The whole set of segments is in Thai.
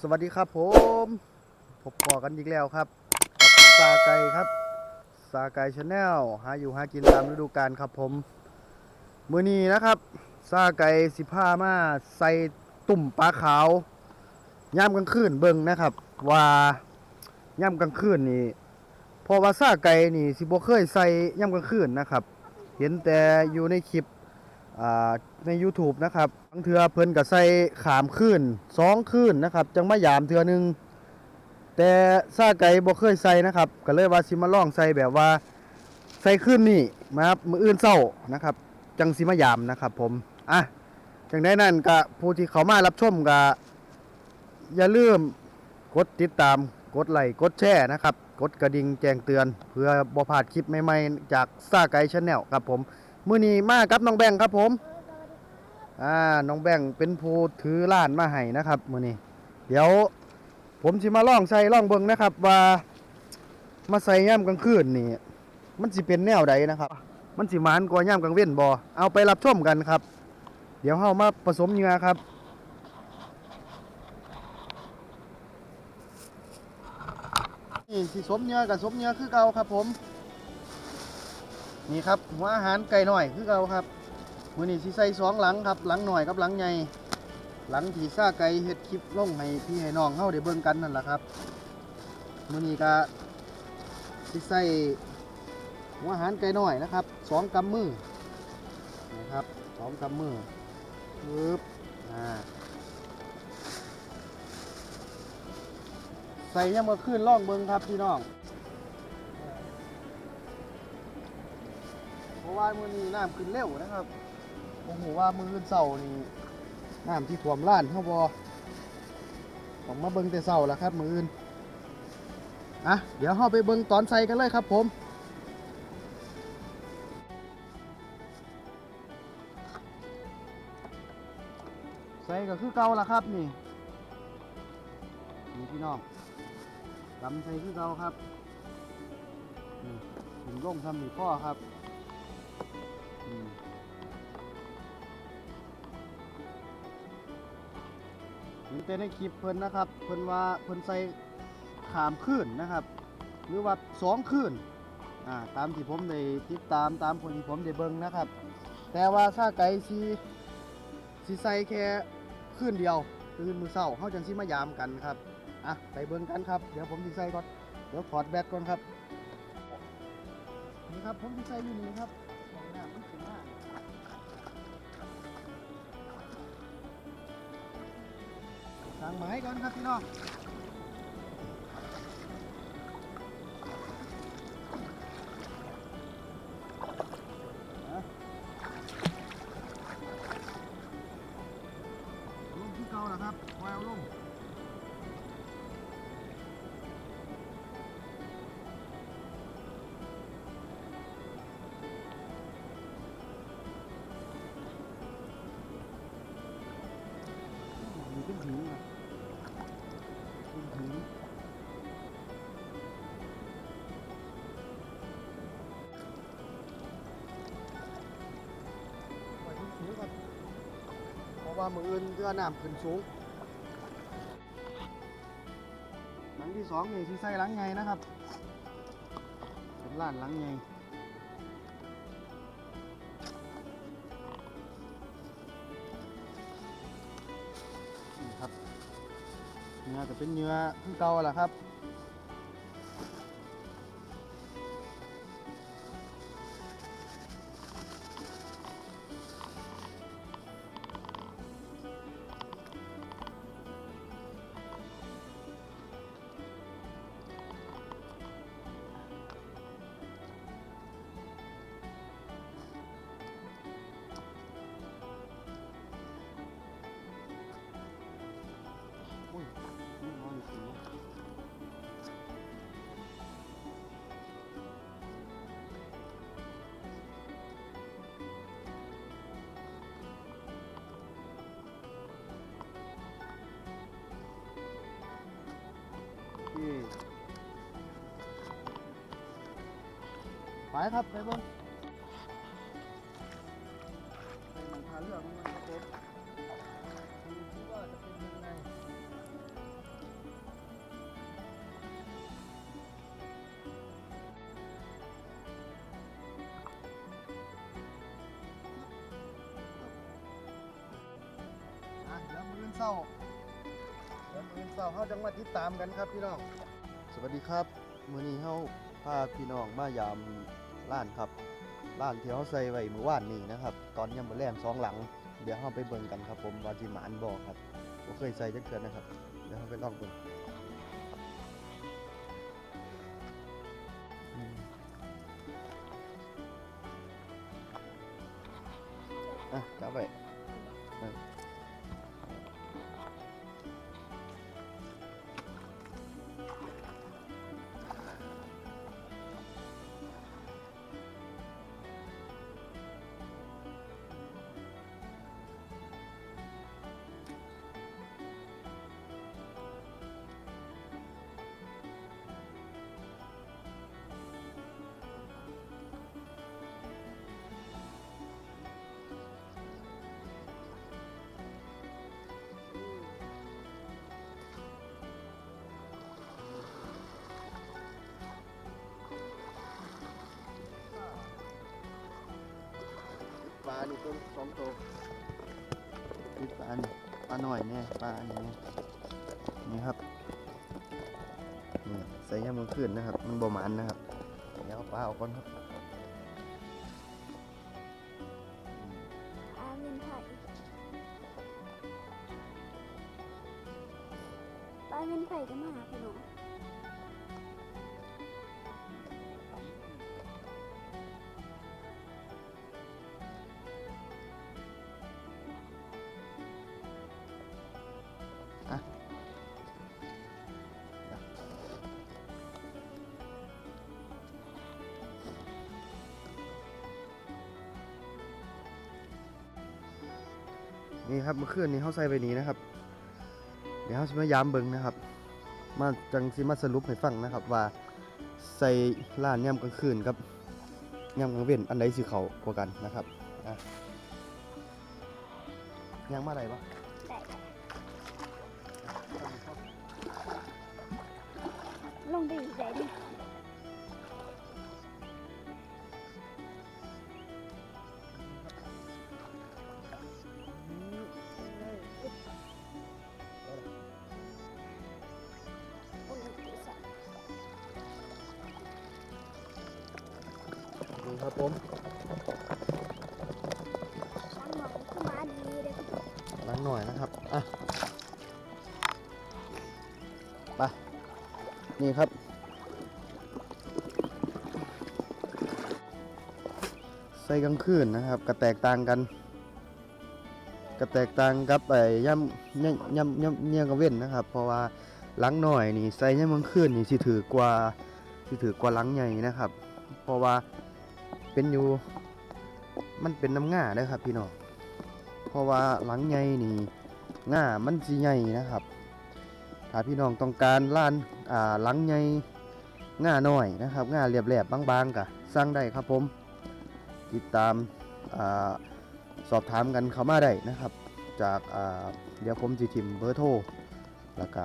สวัสดีครับผมพบปอกันอีกแล้วครับกับซาไก่ครับซาไก่ชาแนลหาอยู่หากินตามฤดูกาลครับผมมือนี้นะครับซาไก่สิผ้ามาใส่ตุ่มปลาขาวยามกลางคืนเบิ่งนะครับ ว่ายามกลางคืนนี่พอว่าซาไก่นี่สิบ่เคยใส่ยามกลางคืนนะครับ เห็นแต่อยู่ในคลิป ใน YouTube นะครับบางเทือเพิ่นก็ใส่ขามขึ้นสองขึ้นนะครับ จังมายามเทือหนึง แต่ซาไก่บ่เคยใส่นะครับก็เลยว่าสิมาลองใส่แบบว่าใส่ขึ้นนี่นะครับมืออื่นเศร้านะครับ จังสิมายามนะครับ ผมอะจังได้นั่นก็ผู้ที่เขามารับชมก็อย่าลืมกดติดตามกดไลค์กดแชร์นะครับ กดกระดิ่งแจ้งเตือน เพื่อบ่พลาดคลิปใหม่ๆ จากซาไก่ชาแนลครับผม มื้อนี้มากับน้องแบงค์ครับผมอ่าน้องแบงค์เป็นผู้ถือล้านมาให้นะครับมื้อนี้ เดี๋ยวผมสิมาล่องใส่ล่องเบิงนะครับ ว่ามาใส่ย่ามกลางคืนนี่มันสิเป็นแนวใดนะครับ มันสิมานกว่าย่ามกลางเว้นบ่เอาไปรับชมกันครับ เดี๋ยวเฮามาผสมเหงื่อครับนี่สิสมเหงื่อกับสมเหงื่อคือเก่าครับผม นี่ครับหัวอาหารไก่หน่อยคือเราครับมือนี้สิใส่สองหลังครับ หลังหน่อยกับหลังใหญ่หลังที่ซ่าไก่เฮ็ดคลิปลงให้พี่ให้น้องเฮาได้เบิ่งกันนั่นแหละครับมือนี้ก็สิใส่หัวอาหารไก่หน่อยนะครับสองกำมือนะครับสองกำมือปึ๊บอ่าใส่ยังมาขึ้นล่องเบิ่งครับพี่น้อง ว่ามือนี้น้ำขึ้นเร็วนะครับโอ้โหว่ามือเสาร์นี่น้ำที่ท่วมล้านเขาบอต้องมาเบิ่งแต่เสาแล้วครับ มืออื่นอะเดี๋ยวเราไปเบิ่งตอนใส่กันเลยครับผมใส่ก็คือเก่าละครับนี่นี่พี่น้องดำใส่คือเก่าครับนี่ถึงลงทำหนีพ่อครับ เห็นแต่ในคลิปเพิ่นนะครับ เพิ่นว่าเพิ่นใส่ขามขึ้นนะครับ หรือว่าสองขึ้นอ่าตามที่ผมได้ติดตามตามคนที่ผมได้เบิ่งนะครับ แต่ว่าถ้าไก่สีสีใส่แค่ขึ้นเดียวตื่นมือเศร้าเขาจังสิมายามกันครับอะไปเบิ่งกันครับเดี๋ยวผมสิใส่ก่อนเดี๋ยวถอดแบตก่อนครับนี่ครับผมสิใส่อยู่นี่ครับ สั่งมาให้ก่อนครับพี่น้องนะลงที่เก่าแล้วครับวายเอาลง ว่ามืออื่นเรือน้ำขึ้นสูงหลังที่สองนี่ที่ใส่หลังไงนะครับเป็นล้านหลังไงนี่ครับเนื้อจะเป็นเนื้อที่เก่าแหละครับ ไปครับไปบิ้งมันเรื่องมันคบผมดว่าจะเป็นยังไงน้วมือเศาแล้วมือเศร้เขาจังมาติดตามกันครับพี่น้อง สวัสดีครับ มือนี้เข้าพาพี่น้องมายาม ล้านครับล้านที่เขาใส่ไว้มื้อวานนี้นะครับ ตอนยังมาแลงสองหลัง เดี๋ยวเขาไปเบิ่งกันครับผมว่าจิหมานบ่ครับผมเคยใส่จักเทื่อนะครับ เดี๋ยวเขาไปลองเบิ่งอะจับไปานี่ตัวสองตัวนี่ปลานี่ปลาหน่อยเนี่ยปลาอันนี้นี่ครับนี่ใส่ยามมือขึ้นนะครับ มันบ่มันนะครับเดี๋ยวเอาปลาออกก่อนครับอาเมนไผ่ปลาเมนไผ่ก็มาหาพี่น้อง นี่ครับเมื่อคืนนี้เขาใส่ไปนี้นะครับ เดี๋ยวเขาจะมายามเบิงนะครับ มาจังสิมาสรุปให้ฟังนะครับ ว่าใส่ร้านย่ำกลางคืนกับย่ำกลางเว้นอันใดสิเขากว่ากันนะครับอะย่างมาอะไรปะได้ลงไปอีกได้ดิ ครับผมล้างหน่อยนะครับ อะไปนี่ครับ ใส่กลางคืนนะครับก็แตกต่างกันก็แตกต่างกับไอ้ย่ำย่ำย่ำย่ำเยี่ยกับเว้นนะครับ เพราะว่าหลังหน่อยนี่ใส่ย่ำกลางคืนนี่สิถือกว่าสิถือกว่าหลังใหญ่นะครับ เพราะว่า เป็นอยู่ มันเป็นน้ำง่าเด้ครับพี่น้อง เพราะว่าหลังใหญ่นี่ง่ามันสิใหญ่นะครับ ถ้าพี่น้องต้องการล้านอ่าหลังใหญ่ง่าน้อยนะครับง่าเรียบๆบางๆก็สั่งได้ครับผม ติดตามอาสอบถามกันเข้ามาได้นะครับ จากอ่าเดี๋ยวผมจะทิมเบอร์โทรแล้วก็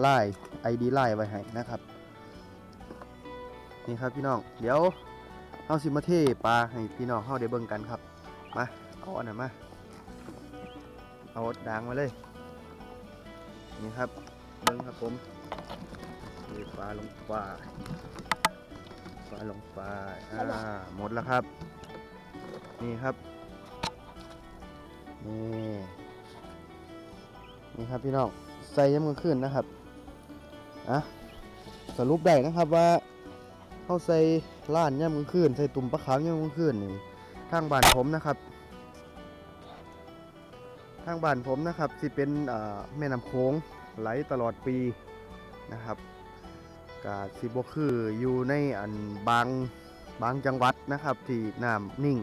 ไลน์ไอดีไลน์ไว้ให้นะครับ นี่ครับพี่น้อง เดี๋ยว เฮาสิมาเทปลาให้พี่น้องเฮาได้เบิ่งกันครับ มา เอาอันนั้นมา เอาด่างมาเลย นี่ครับเบิ่งครับผมนี่ปลาลงปลาปลาลงปลาอ่าหมดแล้วครับ นี่ครับ นี่ นี่ครับพี่น้อง ใส่ย้ำกันขึ้นนะครับ อะ สรุปได้นะครับว่า เขาใส่ล้านย่ำกันขึ้นใส่ตุ่มปลาขาวย่ำกันขึ้นนี่ทางบ้านผมนะครับ ทางบ้านผมนะครับสิเป็นแม่น้ำโขงไหลตลอดปีนะครับกาสิบคืออยู่ในอันบางบางจังหวัดนะครับ ที่น้ำนิ่ง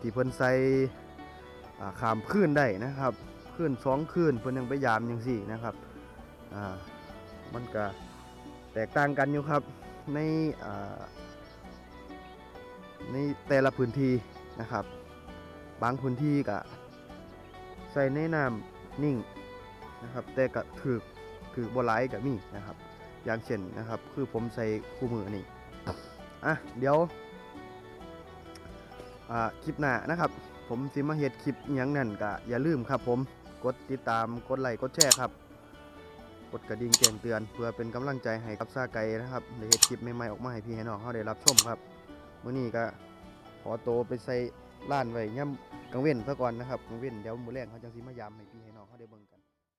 ที่เพิ่นใส่ขามคลื่นได้นะครับคลื่นสองคลื่นเพิ่นยังไปยามยังสี่นะครับอ่ามันก็แตกต่างกันอยู่ครับ ในในแต่ละพื้นที่นะครับ บางพื้นที่ก็ใส่ในน้ำนิ่งนะครับ แต่ก็ถือถือบหลายก็มีนะครับ อย่างเช่นนะครับ คือผมใส่คู่มือนี่อะเดี๋ยวคลิปหน้านะครับ ผมสิมาเฮ็ดคลิปอหยังนั่นก็อย่าลืมครับ ผมกดติดตามกดไลค์กดแชร์ครับ กดกระดิ่งแจ้งเตือน เพื่อเป็นกำลังใจให้กับซาไก่นะครับในเห็ดคลิปใหม่ๆออกมาให้พี่ให้น้องเขาได้รับชมครับมื้อนี้ก็ขอโตไปใส่ล้านไว้ย่ำกังเว้นซะก่อนนะครับกังเว้นเดี๋ยวมือแรงเขาจังสิมายามให้พี่ให้น้องเขาได้เบิ่งกัน